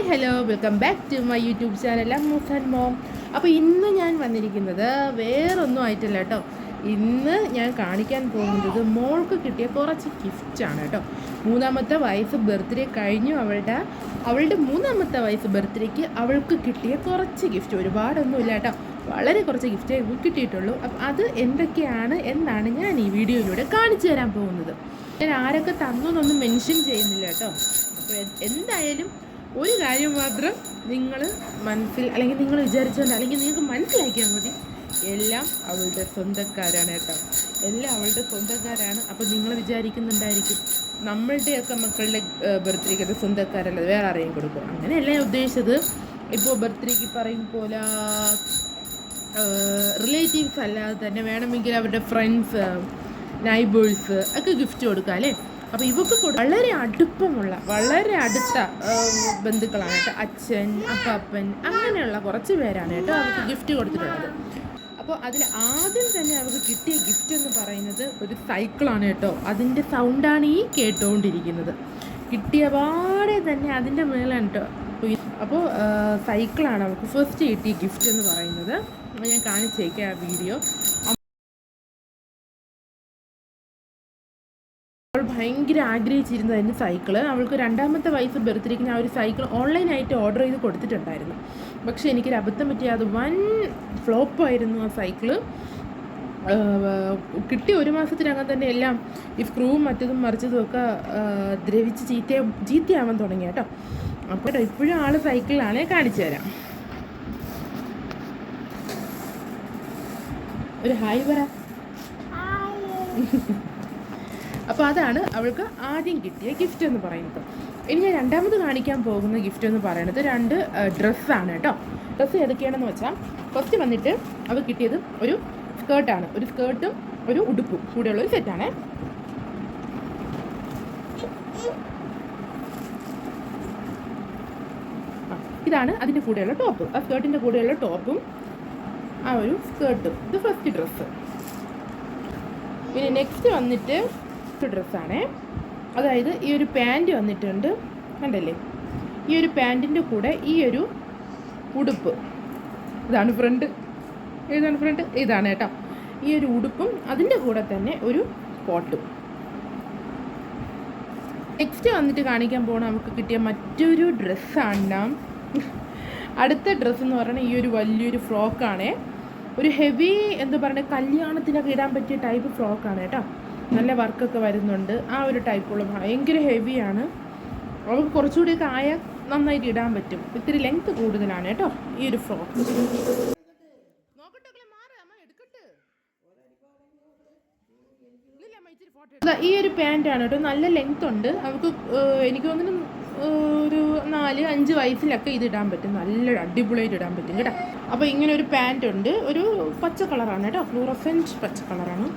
Hi hello welcome back to my YouTube channel. Ammu's and mom. അപ്പോൾ ഇന്ന് ഞാൻ വന്നിരിക്കുന്നത് വേറൊന്നും ആയിട്ടില്ല കേട്ടോ. ഇന്ന് ഞാൻ കാണിക്കാൻ പോകുന്നത് മോൾക്ക് കിട്ടിയ കുറച്ച് ഗിഫ്റ്റാണ് കേട്ടോ. മൂന്നാമത്തെ വയസ്സ് ബർത്ത്ഡേ കഴിഞ്ഞു. അവളുടെ അവളുടെ മൂന്നാമത്തെ വയസ്സ് ബർത്ത്ഡേക്ക് അവൾക്ക് കിട്ടിയ കുറച്ച് ഗിഫ്റ്റ് ഒരുപാടൊന്നുമില്ല കേട്ടോ. വളരെ കുറച്ച് ഗിഫ്റ്റേ കിട്ടിയിട്ടുള്ളൂ. അപ്പം അത് എന്തൊക്കെയാണ് എന്നാണ് ഞാൻ ഈ വീഡിയോയിലൂടെ കാണിച്ചു തരാൻ പോകുന്നത്. ഞാൻ ആരൊക്കെ തന്നു എന്നൊന്നും മെൻഷൻ ചെയ്യുന്നില്ല കേട്ടോ. അപ്പോൾ എന്തായാലും ഒരു കാര്യം മാത്രം നിങ്ങൾ മനസ്സിൽ അല്ലെങ്കിൽ നിങ്ങൾ വിചാരിച്ചുകൊണ്ട് അല്ലെങ്കിൽ നിങ്ങൾക്ക് മനസ്സിലാക്കിയാൽ മതി. എല്ലാം അവളുടെ സ്വന്തക്കാരാണ് കേട്ടോ. എല്ലാം അവളുടെ സ്വന്തക്കാരാണ്. അപ്പോൾ നിങ്ങൾ വിചാരിക്കുന്നുണ്ടായിരിക്കും നമ്മളുടെയൊക്കെ മക്കളുടെ ബർത്ത്ഡേക്ക് അത് സ്വന്തക്കാരല്ല? വേറെ ആരെയും കൊടുക്കും. അങ്ങനെയല്ല ഞാൻ ഉദ്ദേശിച്ചത്. ഇപ്പോൾ ബർത്ത്ഡേക്ക് പറയും പോലെ റിലേറ്റീവ്സ് അല്ലാതെ തന്നെ വേണമെങ്കിൽ അവരുടെ ഫ്രണ്ട്സ് നൈബേഴ്സ് ഒക്കെ ഗിഫ്റ്റ് കൊടുക്കാം അല്ലേ? അപ്പോൾ ഇവക്ക് വളരെ അടുപ്പമുള്ള വളരെ അടുത്ത ബന്ധുക്കളാണ് കേട്ടോ. അച്ഛൻ അപ്പാപ്പൻ അങ്ങനെയുള്ള കുറച്ച് പേരാണ് കേട്ടോ അവർക്ക് ഗിഫ്റ്റ് കൊടുത്തിട്ടുള്ളത്. അപ്പോൾ അതിൽ ആദ്യം തന്നെ അവർക്ക് കിട്ടിയ ഗിഫ്റ്റ് എന്ന് പറയുന്നത് ഒരു സൈക്കിളാണ് കേട്ടോ. അതിന്റെ സൗണ്ടാണ് ഈ കേട്ടുകൊണ്ടിരിക്കുന്നത് കിട്ടിയ പാടെ തന്നെ അതിന്റെ മേലാണ് കേട്ടോ. അപ്പോൾ സൈക്കിളാണ് അവർക്ക് ഫസ്റ്റ് കിട്ടിയ ഗിഫ്റ്റ് എന്ന് പറയുന്നത്. അപ്പോൾ ഞാൻ കാണിച്ചേക്കാം ആ വീഡിയോ ഭയങ്കര ആഗ്രഹിച്ചിരുന്നതായിരുന്നു സൈക്കിൾ അവൾക്ക് രണ്ടാമത്തെ വയസ്സ് ബർത്ത്ഡേക്ക് ആ ഒരു സൈക്കിൾ ഓൺലൈനായിട്ട് ഓർഡർ ചെയ്ത് കൊടുത്തിട്ടുണ്ടായിരുന്നു. പക്ഷേ എനിക്കൊരു അബദ്ധം പറ്റിയ അത് വൻ ഫ്ലോപ്പായിരുന്നു ആ സൈക്കിൾ കിട്ടിയ ഒരു മാസത്തിനകം തന്നെ എല്ലാം ഈ സ്ക്രൂവും മറ്റതും മറിച്ചതും ഒക്കെ ദ്രവിച്ച് ചീത്ത ചീത്തയാവാൻ തുടങ്ങി കേട്ടോ. അപ്പോൾ ഇപ്പോഴും ആൾ സൈക്കിളിലാണ് കാണിച്ചു തരാം. ഒരു ഹായ് പറ. അപ്പോൾ അതാണ് അവൾക്ക് ആദ്യം കിട്ടിയ ഗിഫ്റ്റ് എന്ന് പറയുന്നത്. ഇനി ഞാൻ രണ്ടാമത് കാണിക്കാൻ പോകുന്ന ഗിഫ്റ്റ് എന്ന് പറയുന്നത് രണ്ട് ഡ്രസ്സാണ് കേട്ടോ. ഡ്രസ്സ് ഏതൊക്കെയാണെന്ന് വെച്ചാൽ ഫസ്റ്റ് വന്നിട്ട് അവൾ കിട്ടിയത് ഒരു സ്കേർട്ടാണ് ഒരു സ്കേർട്ടും ഒരു ഉടുപ്പും കൂടെയുള്ള ഒരു സെറ്റാണ് ഇതാണ് അതിന്റെ കൂടെയുള്ള ടോപ്പ് ആ സ്കേർട്ടിന്റെ കൂടെയുള്ള ടോപ്പും ആ ഒരു സ്കേർട്ടും ഇത് ഫസ്റ്റ് ഡ്രസ്സ് പിന്നെ നെക്സ്റ്റ് വന്നിട്ട് ഡ്രസ്സാണേ അതായത് ഈ ഒരു പാന്റ് വന്നിട്ടുണ്ട്. കണ്ടല്ലേ? ഈ ഒരു പാന്റിന്റെ കൂടെ ഈ ഒരു ഉടുപ്പ്. ഇതാണ് ഫ്രണ്ട് ഏതാണ് ഫ്രണ്ട് ഇതാണ് കേട്ടോ. ഈ ഒരു ഉടുപ്പും അതിന്റെ കൂടെ തന്നെ ഒരു കോട്ടും നെക്സ്റ്റ് വന്നിട്ട് കാണിക്കാൻ പോകണം നമുക്ക് കിട്ടിയ മറ്റൊരു ഡ്രസ്സാണ് അടുത്ത ഡ്രസ്സ് എന്ന് പറയുന്നത് ഈ ഒരു വലിയൊരു ഫ്രോക്കാണേ ഒരു ഹെവി എന്താ പറയുക കല്യാണത്തിനൊക്കെ ഇടാൻ പറ്റിയ ടൈപ്പ് ഫ്രോക്കാണ് കേട്ടോ. നല്ല വർക്കൊക്കെ വരുന്നുണ്ട്. ആ ഒരു ടൈപ്പുള്ള ഭയങ്കര ഹെവിയാണ്. അവൾക്ക് കുറച്ചുകൂടിയൊക്കെ ആയാൽ നന്നായിട്ട് ഇടാൻ പറ്റും. ഇത്തിരി ലെങ്ത് കൂടുതലാണ് കേട്ടോ ഈ ഒരു ഫ്രോക്ക്. ഈ ഒരു പാന്റാണ് കേട്ടോ നല്ല ലെങ്ത് ഉണ്ട്. അവൾക്ക് എനിക്ക് തോന്നുന്നു ഒരു നാല് അഞ്ച് വയസ്സിലൊക്കെ ഇത് ഇടാൻ പറ്റും. നല്ല അടിപൊളിയായിട്ട് ഇടാൻ പറ്റും കേട്ടോ. അപ്പോൾ ഇങ്ങനെ ഒരു പാന്റ് ഉണ്ട്. ഒരു പച്ച കളറാണ് കേട്ടോ ഫ്ലൂറസെന്റ് പച്ച കളറാണ്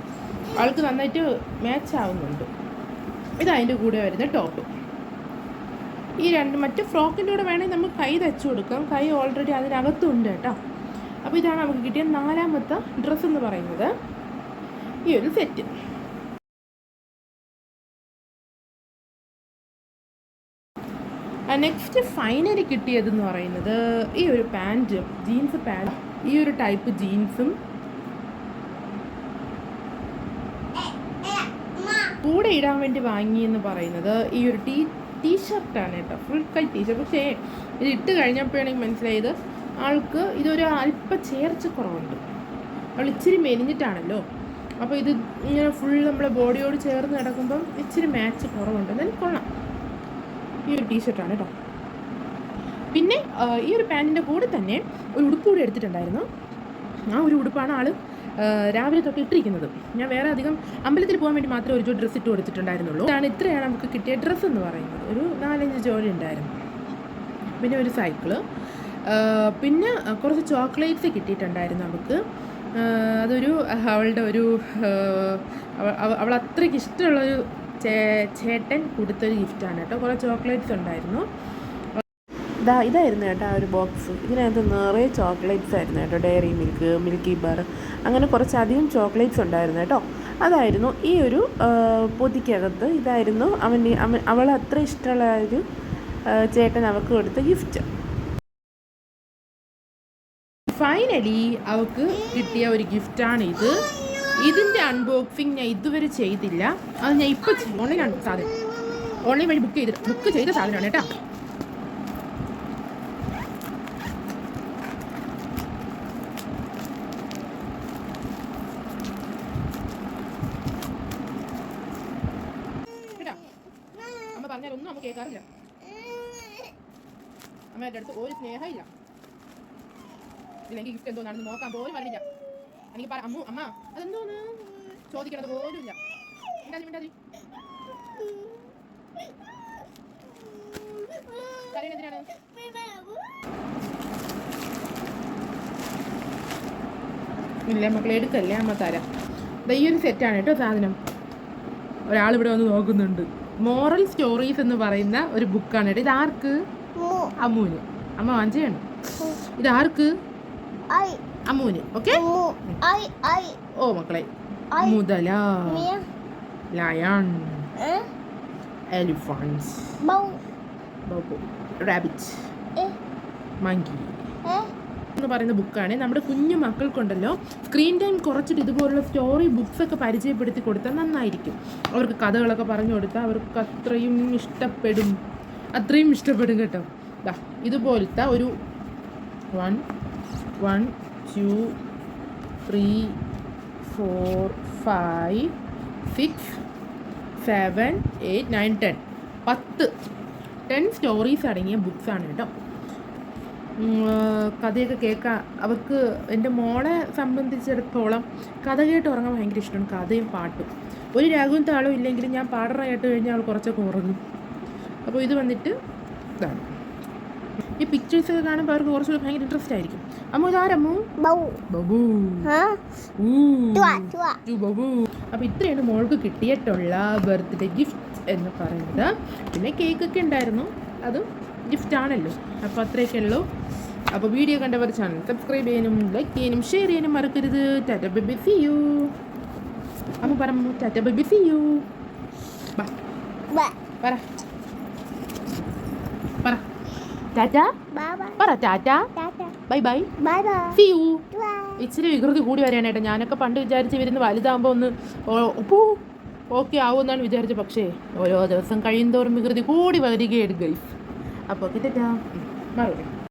ആൾക്ക് നന്നായിട്ട് മാച്ച് ആവുന്നുണ്ട്. ഇതതിന്റെ കൂടെ വരുന്ന ടോപ്പ് ഈ രണ്ട് മറ്റു ഫ്രോക്കിന്റെ കൂടെ വേണമെങ്കിൽ നമുക്ക് കൈ തച്ചു കൊടുക്കാം. കൈ ഓൾറെഡി അതിനകത്തുണ്ട് കേട്ടോ. അപ്പോൾ ഇതാണ് നമുക്ക് കിട്ടിയ നാലാമത്തെ ഡ്രസ്സ് എന്ന് പറയുന്നത്. ഈ ഒരു സെറ്റ് നെക്സ്റ്റ് ഫൈനലി കിട്ടിയതെന്ന് പറയുന്നത് ഈ ഒരു പാന്റും ജീൻസ് പാന്റ് ഈ ഒരു ടൈപ്പ് ജീൻസും കൂടെ ഇടാൻ വേണ്ടി വാങ്ങി എന്ന് പറയുന്നത് ഈ ഒരു ടീ ടീഷർട്ടാണ് കേട്ടോ. ഫുൾ കൈ ടീഷർട്ട് പക്ഷേ ഇത് ഇട്ട് കഴിഞ്ഞപ്പോഴാണ് മനസ്സിലായത് ആൾക്ക് ഇതൊരു അല്പ ചേർച്ച കുറവുണ്ട്. അവൾ ഇച്ചിരി മെലിഞ്ഞിട്ടാണല്ലോ. അപ്പോൾ ഇത് ഇങ്ങനെ ഫുൾ നമ്മളെ ബോഡിയോട് ചേർന്ന് കിടക്കുമ്പം ഇച്ചിരി മാച്ച് കുറവുണ്ട്. എന്നാലും കൊള്ളാം. ഈ ഒരു ടീഷർട്ടാണ് കേട്ടോ. പിന്നെ ഈ ഒരു പാന്റിന്റെ കൂടെ തന്നെ ഒരു ഉടുപ്പ് കൂടി എടുത്തിട്ടുണ്ടായിരുന്നു. ആ ഒരു ഉടുപ്പാണ് ആൾ രാവിലെ തൊട്ട് ഇട്ടിരിക്കുന്നത്. ഞാൻ വേറെ അധികം അമ്പലത്തിൽ പോകാൻ വേണ്ടി മാത്രമേ ഒരു ഡ്രസ്സ് ഇട്ട് കൊടുത്തിട്ടുണ്ടായിരുന്നുള്ളൂ. ഇതാണ് ഇത്രയാണ് നമുക്ക് കിട്ടിയ ഡ്രസ്സ് എന്ന് പറയുന്നത്. ഒരു നാലഞ്ച് ജോലി ഉണ്ടായിരുന്നു. പിന്നെ ഒരു സൈക്കിൾ പിന്നെ കുറച്ച് ചോക്ലേറ്റ്സ് കിട്ടിയിട്ടുണ്ടായിരുന്നു നമുക്ക്. അതൊരു അവളുടെ ഒരു അവൾ അത്രയ്ക്ക് ഇഷ്ടമുള്ളൊരു ചേ- ചേട്ടൻ കൊടുത്തൊരു ഗിഫ്റ്റാണ് കേട്ടോ. കുറേ ചോക്ലേറ്റ്സ് ഉണ്ടായിരുന്നു. ഇതാ ഇതായിരുന്നു കേട്ടോ ആ ഒരു ബോക്സ് ഇതിനകത്ത് നിറയെ ചോക്ലേറ്റ്സ് ആയിരുന്നു കേട്ടോ. ഡയറി മിൽക്ക് മിൽക്കി ബാർ അങ്ങനെ കുറച്ചധികം ചോക്ലേറ്റ്സ് ഉണ്ടായിരുന്നു കേട്ടോ. അതായിരുന്നു ഈ ഒരു പൊതിക്കകത്ത് ഇതായിരുന്നു അവൻ അവൾ അത്ര ഇഷ്ടമുള്ള ഒരു ചേട്ടൻ അവൾക്ക് കൊടുത്ത ഗിഫ്റ്റ് ഫൈനലി അവൾക്ക് കിട്ടിയ ഒരു ഗിഫ്റ്റാണ് ഇത് ഇതിന്റെ അൺബോക്സിങ് ഞാൻ ഇതുവരെ ചെയ്തില്ല. അത് ഞാൻ ഇപ്പോൾ ഓൺലൈനാണ് സാധനം. ഓൺലൈൻ വഴി ബുക്ക് ചെയ്ത് ബുക്ക് ചെയ്ത സാധനമാണ് കേട്ടോ അമ്മ പറഞ്ഞാലൊന്നും അമ്മ കേൾക്കാറില്ല അമ്മയുടെ അടുത്ത് ഒരു സ്നേഹമില്ല. ഇല്ലെങ്കിൽ ഗിഫ്റ്റ് എന്തോന്നാണെന്ന് നോക്കാൻ പോലും അറിയില്ല എനിക്ക് പറ അമ്മു അമ്മ അതെന്തോന്ന്? ചോദിക്കണത് പോലും ഇല്ല. മിണ്ടാതി മിണ്ടാതി. ഇല്ല മക്കളെ എടുക്കല്ലേ അമ്മ തരാം. ഈ ഒരു സെറ്റാണ് കേട്ടോ സാധനം. ഒരാൾ ഇവിടെ വന്ന് നോക്കുന്നുണ്ട്. മോറൽ സ്റ്റോറീസ് എന്ന് പറയുന്ന ഒരു ബുക്കാണ് കേട്ടോ. ഇത് ആർക്ക് അമ്മൂന് അമ്മ വാഞ്ചയാണ്. ഇത് ആർക്ക് അമ്മൂന് ഓക്കെ ഓ മക്കളെ. മുതല. ലയൺ എലിഫants റാബിറ്റ് മങ്കി എന്ന് പറയുന്ന ബുക്കാണ്. നമ്മുടെ കുഞ്ഞു മക്കൾക്കുണ്ടല്ലോ സ്ക്രീൻ ടൈം കുറച്ചിട്ട് ഇതുപോലുള്ള സ്റ്റോറി ബുക്സ് ഒക്കെ പരിചയപ്പെടുത്തി കൊടുത്താൽ നന്നായിരിക്കും. അവർക്ക് കഥകളൊക്കെ പറഞ്ഞു കൊടുത്താൽ അവർക്ക് അത്രയും ഇഷ്ടപ്പെടും. അത്രയും ഇഷ്ടപ്പെടും കേട്ടോ. ഇതുപോലത്തെ ഒരു one one two three four five six seven eight nine ten പത്ത്. ടെൻ സ്റ്റോറീസ് അടങ്ങിയ ബുക്സാണ് കേട്ടോ. കഥയൊക്കെ കേൾക്കാൻ അവർക്ക് എന്റെ മോളെ സംബന്ധിച്ചിടത്തോളം കഥ കേട്ട് ഉറങ്ങാൻ ഭയങ്കര ഇഷ്ടമാണ്. കഥയും പാട്ടും. ഒരു രാഗവും താളവും ഇല്ലെങ്കിലും ഞാൻ പാടറ കേട്ട് കഴിഞ്ഞാൽ അവൾ കുറച്ചൊക്കെ ഉറങ്ങും. അപ്പോൾ ഇത് വന്നിട്ട് ഇതാണ്. ഈ പിക്ചേഴ്സ് കാണുമ്പോൾ അവർക്ക് കുറച്ചുകൂടി ഭയങ്കര ഇൻട്രസ്റ്റ് ആയിരിക്കും. അമ്മ ഇതാരമ്മു ബബൂ. അപ്പോൾ ഇത്രയാണ് മോൾക്ക് കിട്ടിയിട്ടുള്ള ബർത്ത്ഡേ ഗിഫ്റ്റ് എന്ന് പറയുന്നത്. പിന്നെ കേക്കൊക്കെ ഉണ്ടായിരുന്നു. അതും ഗിഫ്റ്റ് ആണല്ലോ. അപ്പോൾ അത്രയൊക്കെ ഉള്ളൂ. അപ്പോൾ വീഡിയോ കണ്ടവർ ചാനൽ സബ്സ്ക്രൈബ് ചെയ്യാനും ലൈക്ക് ചെയ്യാനും ഷെയർ ചെയ്യാനും മറക്കരുത്. ടാറ്റ ബേബി സി യു അമ്മ പറഞ്ഞു ടാറ്റ ബേബി സി യു പറ. പറ. ടാറ്റ പറ tata bye bye see you ഇച്ചിരി വികൃതി കൂടി വരാനായിട്ട് ഞാനൊക്കെ പണ്ട് വിചാരിച്ച് വരുന്ന വലുതാകുമ്പോൾ ഒന്ന് ഓക്കെ ആവുമെന്നാണ് വിചാരിച്ചത്. പക്ഷേ ഓരോ ദിവസം കഴിയുന്തോറും വികൃതി കൂടി വരികയാണ് ഗൈസ്. അപ്പോൾ കിട്ടാം മറുപടി